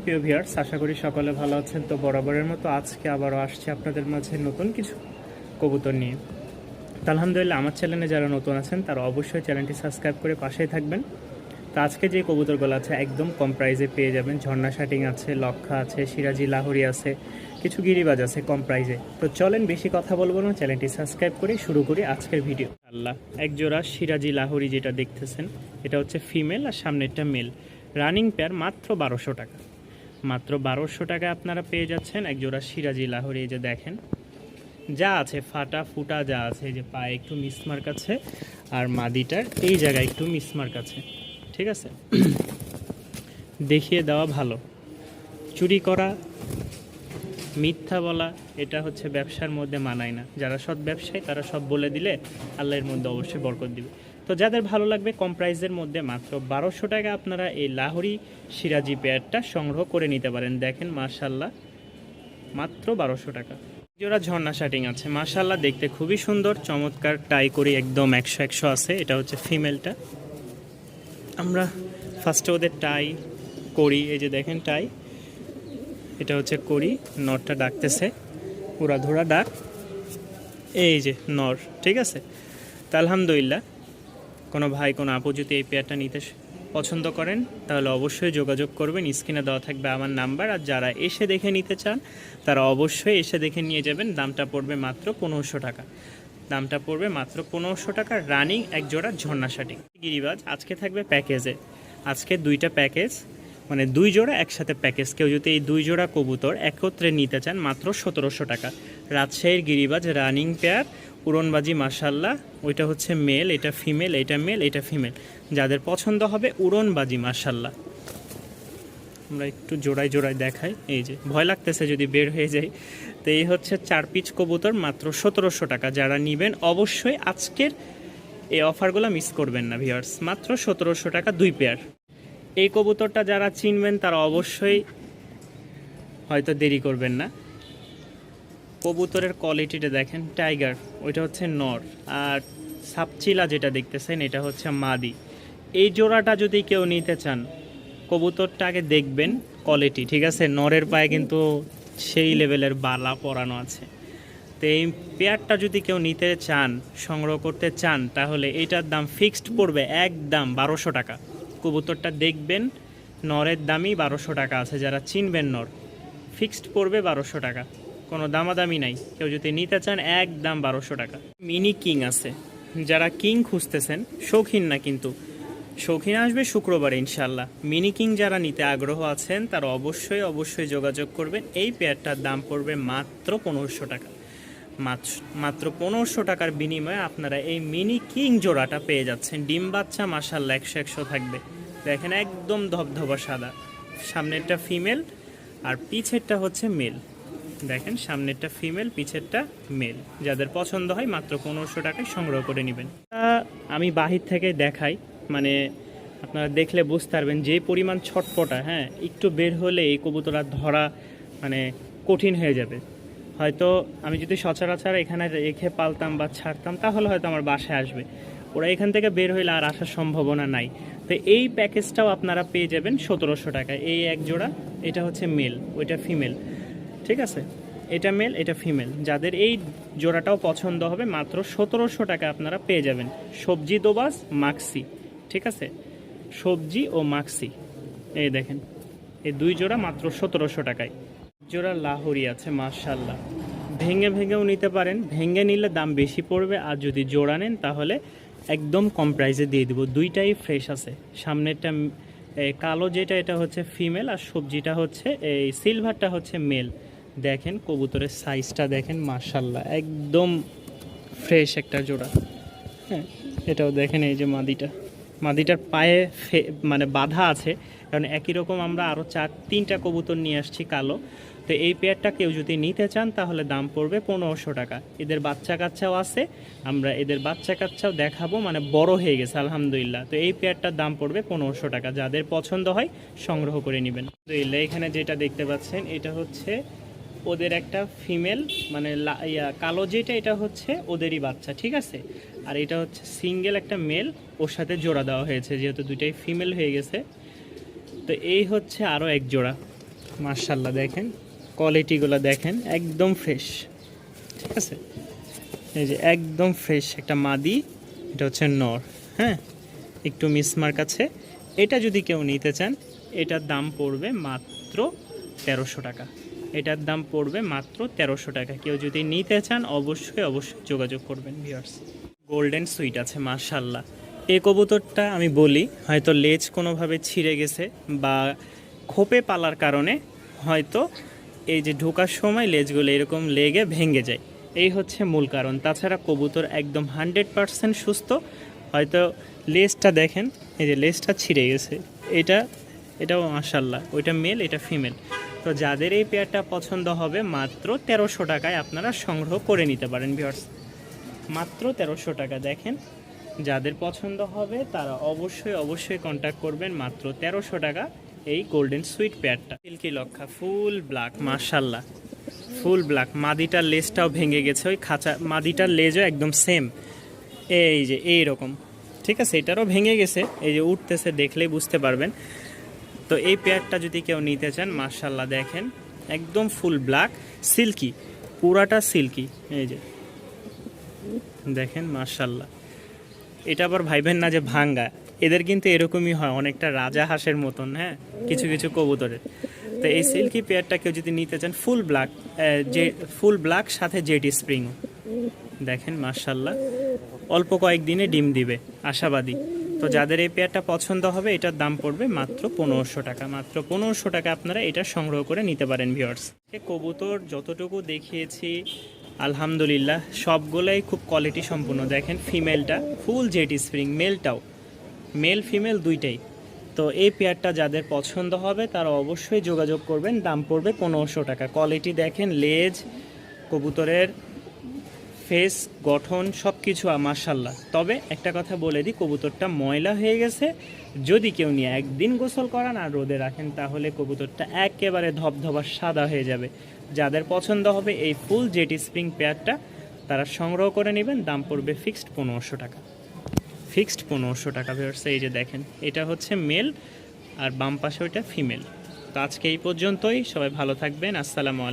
প্রিয় ভিউয়ার্স, আশা করি সকলে ভালো আছেন। তো বরাবরের মতো আজকে আবারও আসছে আপনাদের মাঝে নতুন কিছু কবুতর নিয়ে। তো আলহামদুলিল্লাহ, আমার চ্যানেলে যারা নতুন আছেন, তারা অবশ্যই চ্যানেলটি সাবস্ক্রাইব করে পাশেই থাকবেন। তো আজকে যে কবুতরগুলো আছে, একদম কম প্রাইজে পেয়ে যাবেন। ঝর্ণা শাটিং আছে, লক্ষা আছে, সিরাজি, লাহোরি আছে, কিছু গিরিবাজ আছে কম প্রাইজে তো চলেন বেশি কথা বলব না চ্যানেলটি সাবস্ক্রাইব করে শুরু করি আজকের ভিডিও আল্লাহ এক জোড়া সিরাজি, লাহোরি যেটা দেখতেছেন, এটা হচ্ছে ফিমেল আর সামনেরটা মেল রানিং পেয়ার মাত্র বারোশো টাকা। মাত্র বারোশো টাকায় আপনারা পেয়ে যাচ্ছেন এক জোড়া সিরাজি লাহোরি, এই যে দেখেন। যা আছে, ফাটা ফুটা যা আছে যে পায়ে একটু মিসমার্ক আছে, আর মাদিটার এই জায়গায় একটু মিসমার্ক আছে, ঠিক আছে? দেখিয়ে দেওয়া ভালো। চুরি করা, মিথ্যা বলা, এটা হচ্ছে ব্যবসার মধ্যে মানায় না। যারা সৎ ব্যবসায়ী, তারা সব বলে দিলে আল্লাহর মধ্যে অবশ্যই বরকত দিবে। তো যাদের ভালো লাগবে কম প্রাইসের মধ্যে মাত্র বারোশো টাকা আপনারা এই লাহোরি সিরাজি পেয়ারটা সংগ্রহ করে নিতে পারেন। দেখেন মার্শাল্লাহ মাত্র বারোশো টাকা। জোড়া ঝর্ণা শার্টিং আছে মার্শাল্লাহ দেখতে খুবই সুন্দর, চমৎকার, টাই করি একদম একশো একশো আছে, এটা হচ্ছে ফিমেলটা। আমরা ফার্স্টে ওদের টাই করি, এই যে দেখেন টাই, এটা হচ্ছে করি, নরটা ডাকতেছে, পুরা ধরা ডাক, এই যে নর, ঠিক আছে? তা আলহামদুলিল্লাহ। কোনো ভাই, কোনো আপু যদি এই পেয়ারটা নিতে পছন্দ করেন, তাহলে অবশ্যই যোগাযোগ করবেন। স্ক্রিনে দেওয়া থাকবে আমার নাম্বার, আর যারা এসে দেখে নিতে চান, তারা অবশ্যই এসে দেখে নিয়ে যাবেন। দামটা পড়বে মাত্র পনেরোশো টাকা। দামটা পড়বে মাত্র পনেরোশো টাকা, রানিং এক জোড়া ঝর্ণা শাটি গিরিবাজ, আজকে থাকবে প্যাকেজে আজকে দুইটা প্যাকেজ মানে দুই জোড়া একসাথে প্যাকেজ কেউ যদি এই দুই জোড়া কবুতর একত্রে নিতে চান, মাত্র সতেরোশো টাকা। রাজশাহীর গিরিবাজ রানিং পেয়ার উড়নবাজি মাসাল্লাহ ওইটা হচ্ছে মেল এটা ফিমেল এটা মেল এটা ফিমেল যাদের পছন্দ হবে উড়নবাজি মাসাল্লাহ আমরা একটু জোড়ায় জোড়ায় দেখাই। এই যে, ভয় লাগতেছে যদি বের হয়ে যায় তো এই হচ্ছে চার পিচ কবুতর, মাত্র সতেরোশো টাকা। যারা নেবেন, অবশ্যই আজকের এই অফারগুলো মিস করবেন না ভিউয়ার্স মাত্র সতেরোশো টাকা, দুই পেয়ার এই কবুতরটা যারা চিনবেন, তারা অবশ্যই হয়তো দেরি করবেন না। কবুতরের কোয়ালিটিটা দেখেন টাইগার ওইটা হচ্ছে নর। আর সাপচিলা যেটা দেখতেছেন, এটা হচ্ছে মাদি। এই জোড়াটা যদি কেউ নিতে চান, কবুতরটা আগে দেখবেন কোয়ালিটি ঠিক আছে? নরের পায়ে কিন্তু সেই লেভেলের বালা পরানো আছে। তো এই পেয়ারটা যদি কেউ নিতে চান, সংগ্রহ করতে চান, তাহলে এইটার দাম ফিক্সড পড়বে একদম বারোশো টাকা। কবুতরটা দেখবেন, নরের দামই বারোশো টাকা আছে, যারা চিনবেন নর ফিক্সড পড়বে বারোশো টাকা। কোনো দামাদামি নাই। কেউ যদি নিতে চান, একদম বারোশো টাকা। মিনি কিং আছে। যারা কিং খুঁজতেছেন, শৌখিন না কিন্তু। শৌখিন আসবে শুক্রবারে ইনশাল্লাহ মিনি কিং যারা নিতে আগ্রহ আছেন, তারা অবশ্যই অবশ্যই যোগাযোগ করবেন। এই পেয়ারটার দাম পড়বে মাত্র পনেরোশো টাকা। মাত্র পনেরোশো টাকার বিনিময়ে আপনারা এই মিনি কিং জোড়াটা পেয়ে যাচ্ছেন। ডিম বাচ্চা মাসাল্লা একশো একশো থাকবে। দেখেন, একদম ধবধবা সাদা। সামনেরটা ফিমেল, আর পিছেরটা হচ্ছে মেল। দেখেন, সামনেরটা ফিমেল পিছেরটা মেল যাদের পছন্দ হয়, মাত্র পনেরোশো টাকায় সংগ্রহ করে নেবেন। আমি বাহির থেকে দেখাই মানে আপনারা দেখলে বুঝতে পারবেন যে পরিমাণ ছটপটা হ্যাঁ? একটু বের হলে এই কবুতর ধরা মানে কঠিন হয়ে যাবে। হয়তো আমি যদি সচরাচর এখানে রেখে পালতাম বা ছাড়তাম, তাহলে হয়তো আমার বাসায় আসবে। ওরা এখান থেকে বের হইলে আর আসার সম্ভাবনা নাই। তো এই প্যাকেজটাও আপনারা পেয়ে যাবেন সতেরোশো টাকা এই এক জোড়া, এটা হচ্ছে মেল ওইটা ফিমেল ঠিক আছে? এটা মেল এটা ফিমেল যাদের এই জোড়াটাও পছন্দ হবে, মাত্র সতেরোশো টাকা আপনারা পেয়ে যাবেন। সবজি, দোবাস মাক্সি ঠিক আছে? সবজি ও মাক্সি এই দেখেন, এই দুই জোড়া মাত্র সতেরোশো টাকায়। জোড়া লাহোরি আছে মার্শাল্লাহ ভেঙে ভেঙেও নিতে পারেন। ভেঙে নিলে দাম বেশি পড়বে। আর যদি জোড়া নেন, তাহলে একদম কম প্রাইসে দিয়ে দিব। দুইটাই ফ্রেশ আছে। সামনেরটা কালো যেটা, এটা হচ্ছে ফিমেল আর সবজিটা হচ্ছে, এই সিলভারটা হচ্ছে মেল দেখেন, কবুতরের সাইজটা দেখেন মার্শাল্লাহ একদম ফ্রেশ একটা জোড়া। হ্যাঁ এটাও দেখেন এই যে মাদিটা। মাদিটার পায়ে মানে বাধা আছে, কারণ একই রকম আমরা আরও চার, তিনটা কবুতর নিয়ে আসছি কালো। তো এই পেয়ারটা কেউ যদি নিতে চান, তাহলে দাম পড়বে পনেরোশো টাকা। এদের বাচ্চা কাচ্চাও আছে, আমরা এদের বাচ্চা কাচ্চাও দেখাবো মানে বড় হয়ে গেছে, আলহামদুলিল্লাহ। তো এই পেয়ারটার দাম পড়বে পনেরোশো টাকা। যাদের পছন্দ হয়, সংগ্রহ করে নেবেন। আলহামদুলিল্লাহ, এখানে যেটা দেখতে পাচ্ছেন, এটা হচ্ছে ওদের একটা ফিমেল মানে কালো যেটা, এটা হচ্ছে ওদেরই বাচ্চা, ঠিক আছে? আর এটা হচ্ছে সিঙ্গেল একটা মেল ওর সাথে জোড়া দেওয়া হয়েছে, যেহেতু দুইটাই ফিমেল হয়ে গেছে। তো এই হচ্ছে আরও এক জোড়া মার্শাল্লাহ দেখেন কোয়ালিটিগুলো দেখেন, একদম ফ্রেশ ঠিক আছে? এই যে একদম ফ্রেশ একটা মাদি, এটা হচ্ছে নর হ্যাঁ? একটু মিসমার্ক আছে। এটা যদি কেউ নিতে চান, এটার দাম পড়বে মাত্র তেরোশো টাকা। এটার দাম পড়বে মাত্র তেরোশো টাকা। কেউ যদি নিতে চান, অবশ্যই অবশ্যই যোগাযোগ করবেন ভিউয়ার্স গোল্ডেন সুইট আছে মার্শাল্লাহ এ কবুতরটা আমি বলি, হয়তো লেজ কোনোভাবে ছিঁড়ে গেছে বা খোপে পালার কারণে হয়তো এই যে ঢোকার সময় লেজগুলো এরকম লেগে ভেঙে যায়। এই হচ্ছে মূল কারণ। তাছাড়া কবুতর একদম হান্ড্রেড পারসেন্ট সুস্থ। হয়তো লেজটা দেখেন, এই যে লেজটা ছিঁড়ে গেছে। এটা, এটাও মাসাল্লাহ ওইটা মেল এটা ফিমেল তো যাদের এই পেয়ারটা পছন্দ হবে, মাত্র তেরোশো টাকায় আপনারা সংগ্রহ করে নিতে পারেন ভিউয়ার্স মাত্র তেরোশো টাকা, দেখেন। যাদের পছন্দ হবে, তারা অবশ্যই অবশ্যই কন্ট্যাক্ট করবেন মাত্র তেরোশো টাকা এই গোল্ডেন সুইট পেয়ারটা সিল্কি লক্ষা, ফুল ব্ল্যাক মার্শাল্লাহ ফুল ব্ল্যাক মাদিটার লেজটাও ভেঙে গেছে, ওই খাঁচা, মাদিটার লেজও একদম সেম এই যে এই রকম ঠিক আছে, এটারও ভেঙে গেছে, এই যে উঠতেছে, দেখলেই বুঝতে পারবেন। তো এই পেয়ারটা যদি কেউ নিতে চান মার্শাল্লাহ দেখেন, একদম ফুল ব্ল্যাক, সিল্কি, পুরাটা সিল্কি, এই যে। দেখেন মার্শাল্লাহ এটা আবার ভাইবেন না যে ভাঙ্গা, এদের কিন্তু এরকমই হয়, অনেকটা রাজা হাঁসের মতন হ্যাঁ কিছু কিছু কবুতরের। তো এই সিল্কি পেয়ারটা কেউ যদি নিতে চান, ফুল ব্ল্যাক যে, ফুল ব্ল্যাক, সাথে জেটি স্প্রিংও দেখেন মার্শাল্লাহ অল্প কয়েকদিনে ডিম দিবে, আশাবাদী। তো যাদের এই পেয়ারটা পছন্দ হবে, এটার দাম পড়বে মাত্র পনেরোশো টাকা। মাত্র পনেরোশো টাকা আপনারা এটা সংগ্রহ করে নিতে পারেন ভিওর্স কবুতর যতটুকু দেখিয়েছি, আলহামদুলিল্লাহ, সবগুলোই খুব কোয়ালিটি সম্পূর্ণ। দেখেন ফিমেলটা ফুল জেটি স্প্রিং মেলটাও মেল ফিমেল দুইটাই। তো এই পেয়ারটা যাদের পছন্দ হবে, তারা অবশ্যই যোগাযোগ করবেন। দাম পড়বে পনেরোশো টাকা। কোয়ালিটি দেখেন, লেজ, কবুতরের ফেস, গঠন সব কিছু মার্শাল্লাহ তবে একটা কথা বলে দিই, কবুতরটা ময়লা হয়ে গেছে। যদি কেউ নিয়ে একদিন গোসল করান আর রোদে রাখেন, তাহলে কবুতরটা একেবারে ধবধবা সাদা হয়ে যাবে। যাদের পছন্দ হবে এই ফুল জেটি স্প্রিং পেয়ারটা, তারা সংগ্রহ করে নেবেন। দাম পড়বে ফিক্সড পনেরোশো টাকা। ফিক্সড পনেরোশো টাকা ভিউয়ার্স এই যে দেখেন, এটা হচ্ছে মেল আর বাম পাশে ওইটা ফিমেল। তো আজকে এই পর্যন্তই। সবাই ভালো থাকবেন। আসসালামু আলাইকুম।